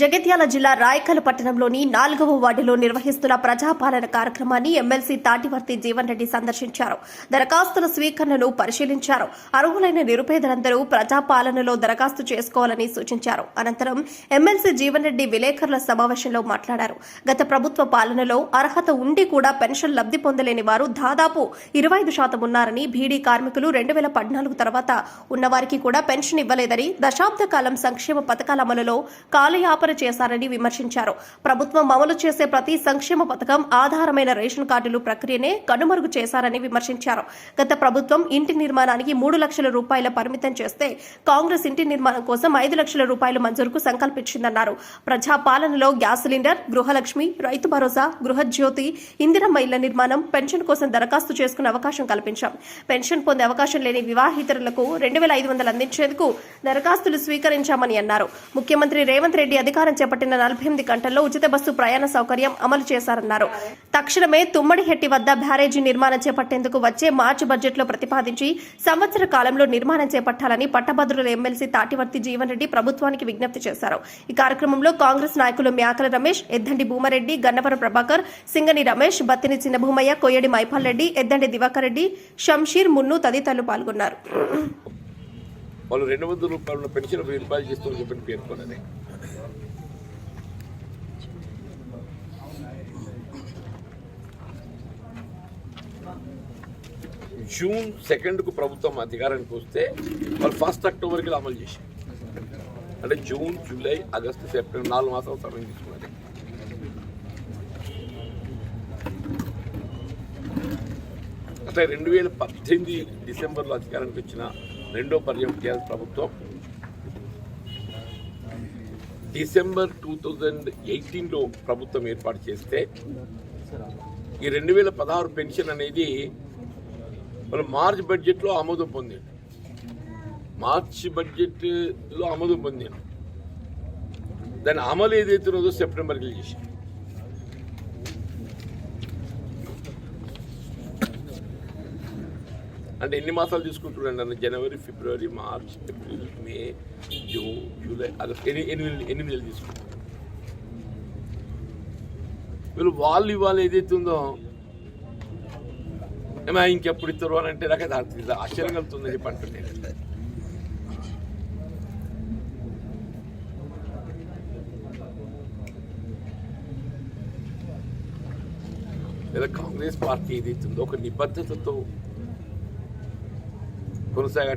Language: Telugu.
జగిత్యాల జిల్లా రాయకల్ పట్టణంలోని నాలుగవ వార్డులో నిర్వహిస్తున్న ప్రజాపాలన కార్యక్రమాన్ని ఎమ్మెల్సీ తాటివర్తి జీవన్ రెడ్డి సందర్శించారు. దరఖాస్తుల స్వీకరణను పరిశీలించారు. అర్హులైన నిరుపేదలందరూ ప్రజాపాలనలో దరఖాస్తు చేసుకోవాలని సూచించారు. అనంతరం ఎమ్మెల్సీ జీవన్ రెడ్డి విలేకరుల సమావేశంలో మాట్లాడారు. గత ప్రభుత్వ పాలనలో అర్హత ఉండి కూడా పెన్షన్ లబ్ది పొందలేని వారు దాదాపు ఇరవై ఐదు శాతం ఉన్నారని బీడీ కార్మికులు రెండు వేల పద్నాలుగు తర్వాత ఉన్నవారికి కూడా పెన్షన్ ఇవ్వలేదని దశాబ్ద కాలం సంక్షేమ పథకాల అమలులో కాలయాపన చేశారని విమర్శించారు. ప్రభుత్వం అమలు చేసే ప్రతి సంక్షేమ పథకం ఆధారమైన రేషన్ కార్డులు ప్రక్రియనే కనుమరుగు చేశారని విమర్శించారు. గత ప్రభుత్వం ఇంటి నిర్మాణానికి మూడు లక్షల రూపాయల పరిమితం చేస్తే కాంగ్రెస్ ఇంటి నిర్మాణం కోసం ఐదు లక్షల రూపాయల మంజూరుకు సంకల్పించిందన్నారు. ప్రజా పాలనలో గ్యాస్ సిలిండర్ గృహలక్ష్మి రైతు భరోసా గృహజ్యోతి ఇందిరమ్మ ఇళ్ళ నిర్మాణం పెన్షన్ కోసం దరఖాస్తు చేసుకునే అవకాశం కల్పించాం. పెన్షన్ పొందే అవకాశం లేని వివాహితరులకు రెండు వేల ఐదు వందలు అందించేందుకు దరఖాస్తులు స్వీకరించామని అన్నారు. ముఖ్యమంత్రి రేవంత్ రెడ్డి అధికారం చేపట్టిన నలభై ఎనిమిది గంటల్లో ఉచిత బస్సు ప్రయాణ సౌకర్యం అమలు చేశారన్నారు. తక్షణమే తుమ్మడిహెట్టి వద్ద బ్యారేజీ నిర్మాణం చేపట్టేందుకు వచ్చే మార్చి బడ్జెట్లో ప్రతిపాదించి సంవత్సర కాలంలో నిర్మాణం చేపట్టాలని పట్టభద్రుల ఎమ్మెల్సీ తాటివర్తి జీవన్ రెడ్డి ప్రభుత్వానికి విజ్ఞప్తి చేశారు. ఈ కార్యక్రమంలో కాంగ్రెస్ నాయకులు మ్యాకల రమేష్ ఎద్దండి భూమారెడ్డి గన్నవరం ప్రభాకర్ సింగని రమేష్ బత్తిని చిన్నభూమయ్య కొయ్యడి మైపాల్ రెడ్డి ఎద్దండి దివాకర్ రెడ్డి షంషీర్ మున్ను తదితరులు పాల్గొన్నారు. వాళ్ళు రెండు వందల రూపాయల పెన్షన్ వెయ్యి చేస్తామని చెప్పని జూన్ సెకండ్కు ప్రభుత్వం అధికారానికి వస్తే వాళ్ళు ఫస్ట్ అక్టోబర్కి అమలు చేశారు. అంటే జూన్ జూలై ఆగస్టు సెప్టెంబర్ నాలుగు మాసాలు సమయం తీసుకున్నది అట్లా రెండు వేల పద్దెనిమిది డిసెంబర్లో అధికారానికి వచ్చిన రెండో పర్యం టీఆర్ఎస్ ప్రభుత్వం డిసెంబర్ టూ థౌజండ్ ఎయిటీన్లో ప్రభుత్వం ఏర్పాటు చేస్తే ఈ రెండు వేల పదహారు పెన్షన్ అనేది మరి మార్చ్ బడ్జెట్లో ఆమోదం పొందింది మార్చ్ బడ్జెట్లో ఆమోదం పొందింది దాని అమలు ఏదైతే ఉన్నదో సెప్టెంబర్కి చేసి. అంటే ఎన్ని మాసాలు తీసుకుంటున్నాడు అన్న? జనవరి ఫిబ్రవరి March April May June July August ఎనిమిది ఎనిమిది నెలలు తీసుకుంటారు వీళ్ళు వాళ్ళు ఇవాళ ఏదైతే ఉందో ఏమో ఇంకెప్పుడు ఇస్తారు అని అంటే నాకు అది ఆశ్చర్యం కలుగుతుంది చెప్పి అంటుండే. లేదా కాంగ్రెస్ పార్టీ ఏదైతుందో ఒక నిబద్ధతతో కొనసాగ